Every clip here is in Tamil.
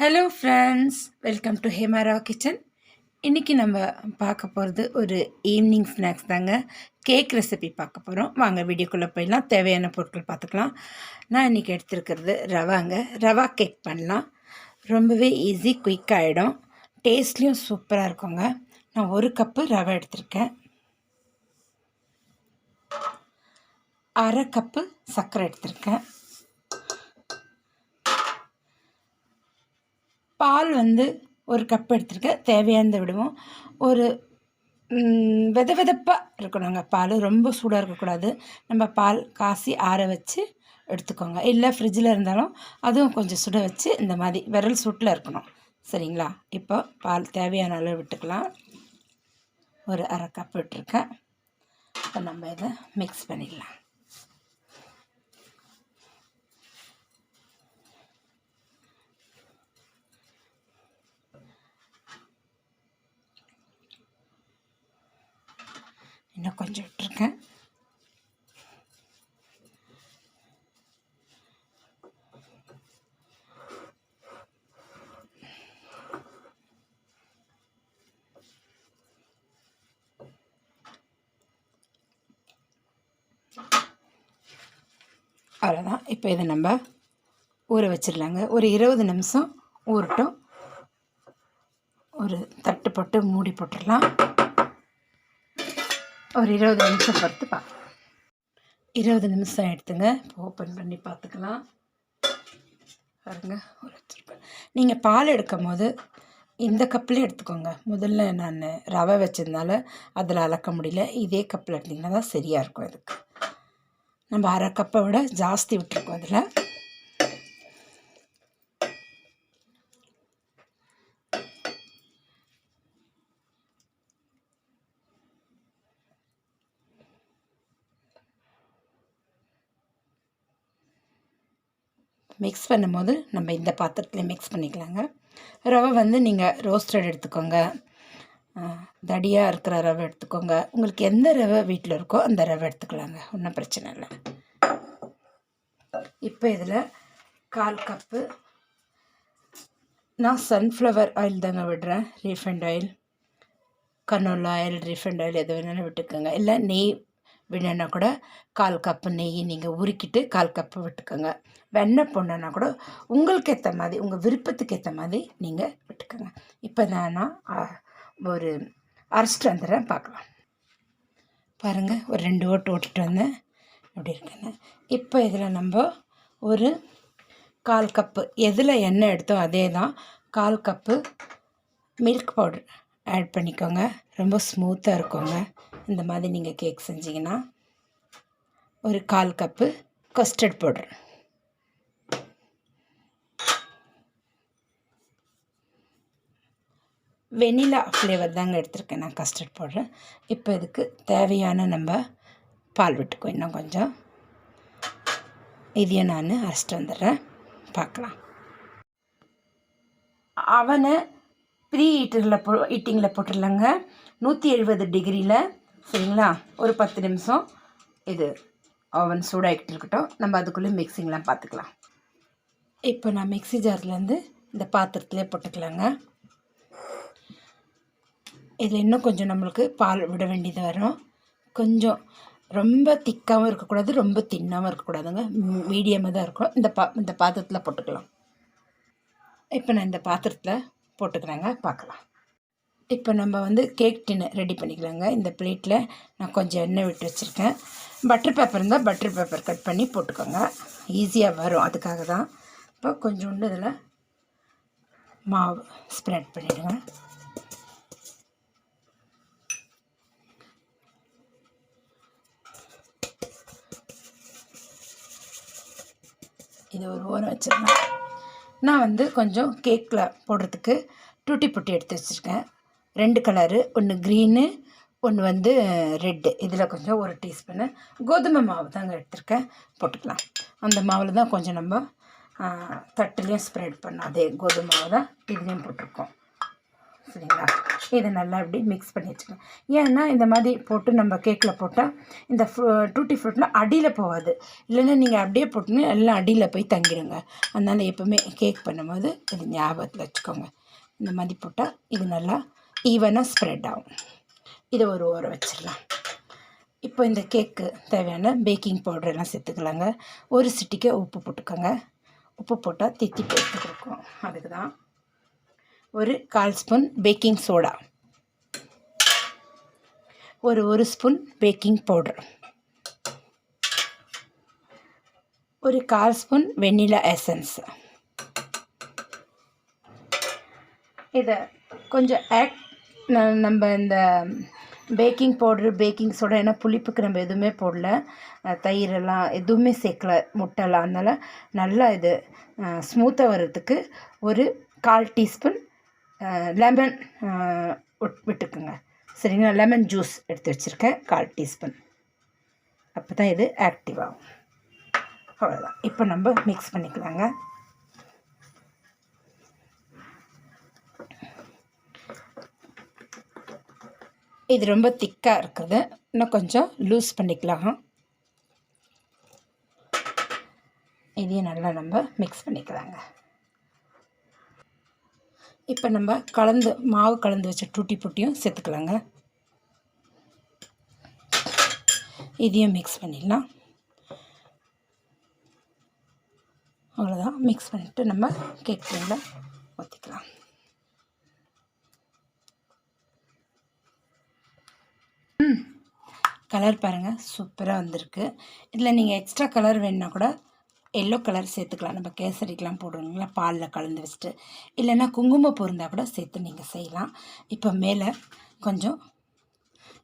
Hello friends welcome to Hemara kitchen இன்றைக்கி நம்ம பார்க்க போகிறது ஒரு ஈவினிங் ஸ்நாக்ஸ் தாங்க. கேக் ரெசிபி பார்க்க போகிறோம் வாங்க வீடியோக்குள்ளே போயிடலாம். தேவையான பொருட்கள் பார்த்துக்கலாம். நான் இன்றைக்கி எடுத்துருக்கிறது ரவாங்க. ரவா கேக் பண்ணலாம். ரொம்பவே ஈஸி குயிக் ஆகிடும் டேஸ்ட்லேயும் சூப்பராக இருக்குங்க. நான் ஒரு கப்பு ரவை எடுத்திருக்கேன். அரை கப்பு சர்க்கரை எடுத்திருக்கேன். பால் வந்து ஒரு கப் எடுத்துருக்கேன் தேவையானதை விடுவோம். ஒரு வித விதப்பாக இருக்கணுங்க பால் ரொம்ப சூடாக இருக்கக்கூடாது. நம்ம பால் காசி ஆற வச்சு எடுத்துக்கோங்க. இல்லை ஃப்ரிட்ஜில் இருந்தாலும் அதுவும் கொஞ்சம் சுட வச்சு இந்த மாதிரி விரல் சூட்டில் இருக்கணும். சரிங்களா? இப்போ பால் தேவையான அளவு விட்டுக்கலாம். ஒரு அரை கப் விட்டுருக்கேன். இப்போ நம்ம இதை மிக்ஸ் பண்ணிடலாம். இன்னும் கொஞ்சம் விட்டுருக்கேன் அவ்வளோதான் இப்போ இதை நம்ம ஊற வச்சிடலாங்க. ஒரு இருபது நிமிஷம் ஊறட்டும். ஒரு தட்டு போட்டு மூடி போட்டுடலாம். ஒரு இருபது நிமிஷம் பொறுத்து பார்க்கலாம் இருபது நிமிஷம் எடுத்துங்க இப்போ ஓப்பன் பண்ணி பார்த்துக்கலாம் பாருங்க ஒரு வச்சுருப்பேன் நீங்கள் பால் எடுக்கும் போது இந்த கப்பிலே எடுத்துக்கோங்க. முதல்ல நான் ரவை வச்சதுனால அதில் அளக்க முடியல. இதே கப்பில் எடுத்திங்கன்னா தான் சரியாக இருக்கும் அதுக்கு நம்ம அரை கப்பை விட ஜாஸ்தி விட்டுருக்கோம் அதில் மிக்ஸ் பண்ணும்போது நம்ம இந்த பாத்திரத்துலேயும் மிக்ஸ் பண்ணிக்கலாங்க. ரவை வந்து நீங்கள் ரோஸ்டட் எடுத்துக்கோங்க. தடியாக இருக்கிற ரவை எடுத்துக்கோங்க. உங்களுக்கு எந்த ரவை வீட்டில் இருக்கோ அந்த ரவை எடுத்துக்கலாங்க. ஒன்றும் பிரச்சனை இல்லை. இப்போ இதில் கால் கப்பு நான் சன்ஃப்ளவர் ஆயில் தாங்க விடுறேன். Refined oil canola oil refined oil எது வேணாலும் விட்டுக்கோங்க. இல்லை நெய் விடணுன்னா கூட கால் கப்பு நெய் நீங்கள் உருக்கிட்டு கால் கப்பு விட்டுக்கோங்க. வெண்ணெய் பொண்ணுன்னா கூட உங்களுக்கு ஏற்ற மாதிரி உங்கள் விருப்பத்துக்கு ஏற்ற மாதிரி நீங்கள் விட்டுக்கோங்க. இப்போ நான் ஒரு அரைச்சிட்டு வந்துடுறேன் பார்க்கலாம். பாருங்கள் ஒரு ரெண்டு ஓட்டு ஓட்டிட்டு வந்தேன். அப்படி இருக்கேங்க. இப்போ இதில் நம்ம ஒரு கால் கப்பு எதில் எண்ணெய் எடுத்தோம் அதே தான் கால் கப்பு மில்க் பவுடர் ஆட் பண்ணிக்கோங்க. ரொம்ப ஸ்மூத்தாக இருக்குங்க. இந்த மாதிரி நீங்கள் கேக் செஞ்சிங்கன்னா ஒரு கால் cup custard powder vanilla flavour தாங்க எடுத்திருக்கேன் நான் கஸ்டர்ட் பவுடர் இப்போ இதுக்கு தேவையான நம்ம பால் விட்டுக்கோ இன்னும் கொஞ்சம். இதையும் நான் அரைச்சிட்டு வந்துடுறேன். பார்க்கலாம். அவனை ப்ரீ ஹீட்டரில் போ ஹீட்டிங்கில் போட்டுடலாங்க. நூற்றி எழுபது டிகிரியில் சரிங்களா? ஒரு பத்து நிமிஷம் இது ஓவன் சூடாகிட்டு இருக்கட்டும். நம்ம அதுக்குள்ளே மிக்சிங்லாம் பார்த்துக்கலாம். இப்போ நான் மிக்சி ஜார்லேருந்து இந்த பாத்திரத்துலேயே போட்டுக்கலாங்க. இதில் இன்னும் கொஞ்சம் நம்மளுக்கு பால் விட வேண்டியது வரும். கொஞ்சம் ரொம்ப திக்காகவும் இருக்கக்கூடாது ரொம்ப தின்னாகவும் இருக்கக்கூடாதுங்க. மீடியமாக தான் இருக்கும் இந்த பா இந்த பாத்திரத்தில் போட்டுக்கலாம். இப்போ நான் இந்த பாத்திரத்தில் போட்டுக்கிறேங்க. பார்க்கலாம். இப்போ நம்ம வந்து கேக் டின்னு ரெடி பண்ணிக்கலாங்க. இந்த பிளேட்டில் நான் கொஞ்சம் எண்ணெய் விட்டு வச்சுருக்கேன். பட்டர் பேப்பர் இருந்தால் பட்டர் பேப்பர் கட் பண்ணி போட்டுக்கோங்க. ஈஸியாக வரும். அதுக்காக தான் இப்போ கொஞ்சோண்டு இதில் மாவு ஸ்ப்ரெட் பண்ணிவிடுங்க இதை ஒரு ஓரம் வச்சுருந்தேன். நான் வந்து கொஞ்சம் கேக்கில் போடுறதுக்கு டூட்டி புட்டி எடுத்து வச்சுருக்கேன். ரெண்டு கலரு ஒன்று க்ரீனு ஒன்று வந்து ரெட்டு இதில் கொஞ்சம் ஒரு டீஸ்பூனு கோதுமை மாவு தாங்க எடுத்துருக்கேன். போட்டுக்கலாம். அந்த மாவில் தான் கொஞ்சம் நம்ம தட்டுலேயும் ஸ்ப்ரெட் பண்ணோம் அதே கோதுமை மாவு தான் இதுலேயும் போட்டிருக்கோம். சரிங்களா? இதை நல்லா இப்படி மிக்ஸ் பண்ணி வச்சுக்கலாம். ஏன்னா இந்த மாதிரி போட்டு நம்ம கேக்கில் போட்டால் இந்த டூட்டி ஃப்ரூட்லாம் அடியில் போகாது. இல்லைன்னா நீங்கள் அப்படியே போட்டுன்னு எல்லாம் அடியில் போய் தங்கிடுங்க அதனால் எப்போவுமே கேக் பண்ணும்போது இது ஞாபகத்தில் வச்சுக்கோங்க. இந்த மாதிரி போட்டால் இது நல்லா ஈவனாக ஸ்ப்ரெட் ஆகும். இதை ஒரு ஓரம் வச்சிடலாம். இப்போ இந்த கேக்கு தேவையான பேக்கிங் பவுடர் எல்லாம் சேர்த்துக்கலாங்க. ஒரு சிட்டிக்கு உப்பு போட்டுக்கோங்க. உப்பு போட்டால் தித்தி போட்டு கொடுக்கும். அதுக்கு தான் ஒரு கால் ஸ்பூன் பேக்கிங் சோடா ஒரு ஒரு ஸ்பூன் பேக்கிங் பவுடர் ஒரு கால் ஸ்பூன் வெண்ணிலா எசன்ஸ் இதை கொஞ்சம் ஆக்ட் நம்ம இந்த பேக்கிங் பவுட்ரு பேக்கிங் சோடா ஏன்னா புளிப்புக்கு நம்ம எதுவுமே போடல. தயிரெல்லாம் எதுவுமே சேர்க்கல முட்டைலாம் அதனால் நல்லா இது ஸ்மூத்தாக வர்றதுக்கு ஒரு கால் டீஸ்பூன் லெமன் விட்டுக்குங்க. சரிங்களா? லெமன் ஜூஸ் எடுத்து வச்சுருக்கேன் கால் டீஸ்பூன். அப்போ தான் இது ஆக்டிவ் ஆகும். அவ்வளோதான் இப்போ நம்ம மிக்ஸ் பண்ணிக்கலாங்க. இது ரொம்ப திக்காக இருக்குது. இன்னும் கொஞ்சம் லூஸ் பண்ணிக்கலாம். இதையும் நல்லா நம்ம மிக்ஸ் பண்ணிக்கலாங்க. இப்போ நம்ம கலந்து மாவு கலந்து வச்ச டூட்டி புட்டியும் சேர்த்துக்கலாங்க. இதையும் மிக்ஸ் பண்ணிடலாம். அவ்வளோதான் மிக்ஸ் பண்ணிவிட்டு நம்ம கேக் ட்ரேயில் ஊற்றிக்கலாம் கலர் பாருங்கள் சூப்பராக வந்திருக்கு. இதில் நீங்கள் எக்ஸ்ட்ரா கலர் வேணுன்னா கூட எல்லோ கலர் சேர்த்துக்கலாம். நம்ம கேசரிக்கெலாம் போடுறோங்களா பாலில் கலந்து வச்சுட்டு. இல்லைன்னா குங்குமப்பூ இருந்தால் கூட சேர்த்து நீங்கள் செய்யலாம். இப்போ மேலே கொஞ்சம்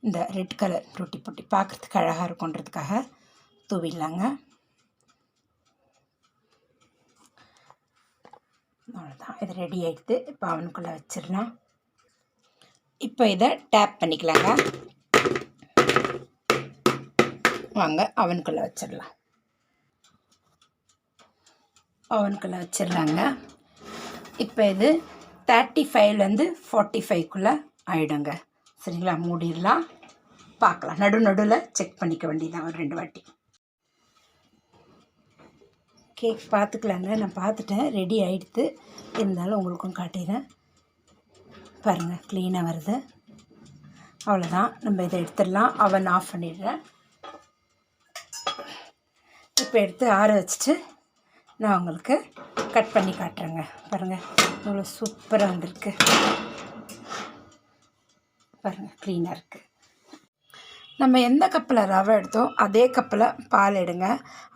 இந்த ரெட் கலர் ரொட்டி பொட்டி பார்க்குறதுக்கு அழகாக இருக்குன்றதுக்காக தூவிடலாங்க. அவ்வளோதான் இது ரெடி ஆகிடுது இப்போ அவனுக்குள்ளே வச்சிடலாம். இப்போ இதை டேப் பண்ணிக்கலாங்க. வாங்க அவனுக்குள்ளே வச்சிடலாம். அவனுக்குள்ளே வச்சிடலாங்க. இப்போ இது தேர்ட்டி ஃபைவ்லேருந்து ஃபார்ட்டி ஃபைவ்க்குள்ளே ஆகிடுங்க சரிங்களா? மூடிடலாம். பார்க்கலாம். நடு நடுவில் செக் பண்ணிக்க வேண்டியதான் ஒரு ரெண்டு வாட்டி. கேக் பார்த்துக்கலாங்க. நான் பார்த்துட்டேன். ரெடி ஆகிடுத்து இருந்தாலும் உங்களுக்கும் காட்டிடுறேன். பாருங்கள் க்ளீனாக வருது. அவ்வளோதான் நம்ம இதை எடுத்துடலாம். அவன் ஆஃப் பண்ணிடுறேன். பருப்பு எடுத்து ஆற வச்சுட்டு நான் உங்களுக்கு கட் பண்ணி காட்டுறேங்க. பாருங்கள் இவ்வளோ சூப்பராக வந்திருக்கு. பாருங்கள் க்ளீனாக இருக்குது நம்ம எந்த கப்பில் ரவை எடுத்தோம் அதே கப்பில் பால் எடுங்க.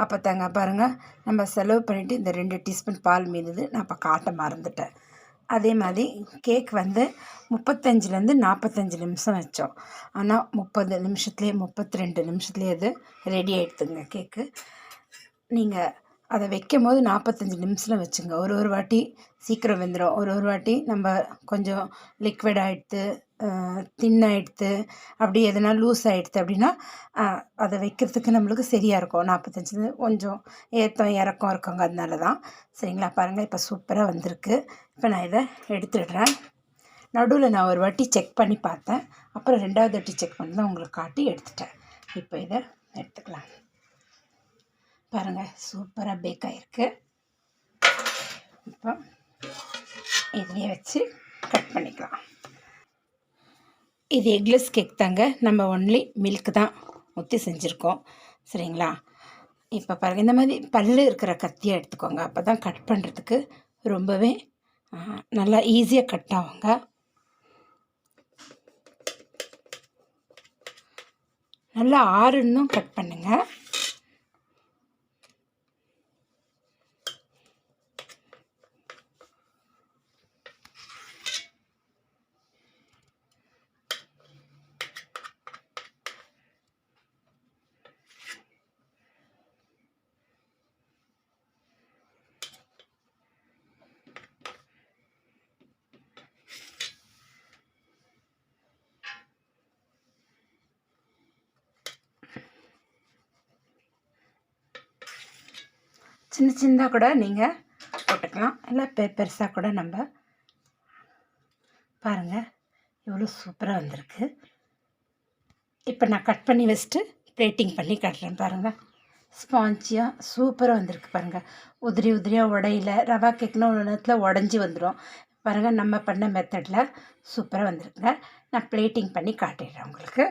அப்போ தாங்க பாருங்கள் நம்ம செலவு பண்ணிவிட்டு இந்த ரெண்டு டீஸ்பூன் பால் மீதுது நான் இப்போ காட்ட மறந்துட்டேன். அதே மாதிரி கேக் வந்து முப்பத்தஞ்சுலேருந்து நாற்பத்தஞ்சு நிமிஷம் வச்சோம். ஆனால் முப்பது நிமிஷத்துலேயே முப்பத்தி ரெண்டு நிமிஷத்துலேயே அது ரெடி ஆகிடுதுங்க கேக்கு நீங்கள் அதை வைக்கும் போது நாற்பத்தஞ்சு நிமிஷத்தில் வச்சுங்க. ஒரு ஒரு வாட்டி சீக்கிரம் வெந்துடும் ஒரு ஒரு வாட்டி நம்ம கொஞ்சம் லிக்விட் ஆகிடுது தின்னாயிடுது அப்படி எதனா லூஸ் ஆகிடுது அப்படின்னா அதை வைக்கிறதுக்கு நம்மளுக்கு சரியாக இருக்கும். நாற்பத்தஞ்சு கொஞ்சம் ஏற்றம் இறக்கம் இருக்கவங்க அதனால தான் சரிங்களா? பாருங்கள் இப்போ சூப்பராக வந்திருக்கு. இப்போ நான் இதை எடுத்துடுறேன். நடுவில் நான் ஒரு வாட்டி செக் பண்ணி பார்த்தேன். அப்புறம் ரெண்டாவது வாட்டி செக் பண்ணி தான் உங்களுக்கு காட்டி எடுத்துட்டேன். இப்போ இதை எடுத்துக்கலாம். பாருங்கள் சூப்பராக பேக் ஆகிருக்கு இப்போ இதையே வச்சு கட் பண்ணிக்கலாம். இது எக்லெஸ் கேக் தாங்க. நம்ம ஒன்லி மில்க் தான் ஊற்றி செஞ்சுருக்கோம். சரிங்களா? இப்போ பாருங்கள் இந்த மாதிரி பல்லு இருக்கிற கத்தியை எடுத்துக்கோங்க. அப்போ தான் கட் பண்ணுறதுக்கு ரொம்பவே நல்லா ஈஸியாக கட் ஆகுங்க. நல்லா ஆறுன்னும் கட் பண்ணுங்கள் சின்ன சின்னதாக கூட நீங்கள் போட்டுக்கலாம். இல்லை பெ பெருசாக கூட நம்ம பாருங்கள் எவ்வளோ சூப்பராக வந்திருக்கு. இப்போ நான் கட் பண்ணி வச்சுட்டு பிளேட்டிங் பண்ணி காட்டுறேன் பாருங்கள் ஸ்பாஞ்சியாக சூப்பராக வந்திருக்கு பாருங்கள் உதிரி உதிரியாக உடையில ரவா கேக்னா ஒரு நேரத்தில் உடஞ்சி வந்துடும் பாருங்கள் நம்ம பண்ண மெத்தடில் சூப்பராக வந்திருக்குங்க. நான் பிளேட்டிங் பண்ணி காட்டிடுறேன் உங்களுக்கு.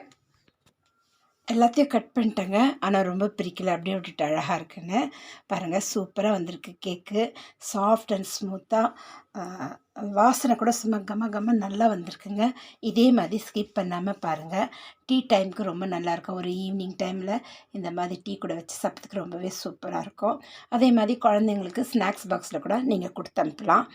எல்லாத்தையும் கட் பண்ணிட்டேங்க. ஆனால் ரொம்ப பிரிக்கலை அப்படியே விட்டுட்டு அழகாக இருக்குன்னு. பாருங்கள் சூப்பராக வந்திருக்கு கேக்கு. சாஃப்ட் அண்ட் ஸ்மூத்தாக வாசனை கூட சும்மா கம கம நல்லா வந்திருக்குங்க. இதே மாதிரி ஸ்கிப் பண்ணாமல் பாருங்கள் டீ டைமுக்கு ரொம்ப நல்லாயிருக்கும் ஒரு ஈவினிங் டைமில் இந்த மாதிரி டீ கூட வச்சு சாப்பிட்றதுக்கு ரொம்பவே சூப்பராக இருக்கும். அதே மாதிரி குழந்தைங்களுக்கு ஸ்நாக்ஸ் பாக்ஸில் கூட நீங்கள் கொடுத்து அனுப்பலாம்.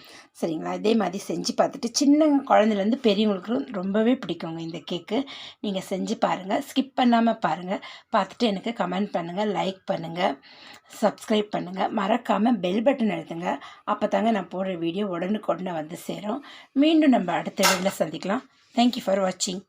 சரிங்களா? இதே மாதிரி செஞ்சு பார்த்துட்டு சின்ன குழந்தைலேருந்து பெரியவங்களுக்கு ரொம்பவே பிடிக்குங்க இந்த கேக்கு நீங்கள் செஞ்சு பாருங்கள் ஸ்கிப் பண்ணாமல் பாருங்கள் பார்த்துட்டு எனக்கு கமெண்ட் பண்ணுங்கள் லைக் பண்ணுங்கள் சப்ஸ்கிரைப் பண்ணுங்கள் மறக்காமல் பெல் பட்டன் எழுதுங்க அப்போ தாங்க நான் போடுற வீடியோ உடனுக்குடனே வந்து சேரும். மீண்டும் நம்ம அடுத்த வீடியோவில் சந்திக்கலாம். தேங்க்யூ ஃபார் வாட்சிங்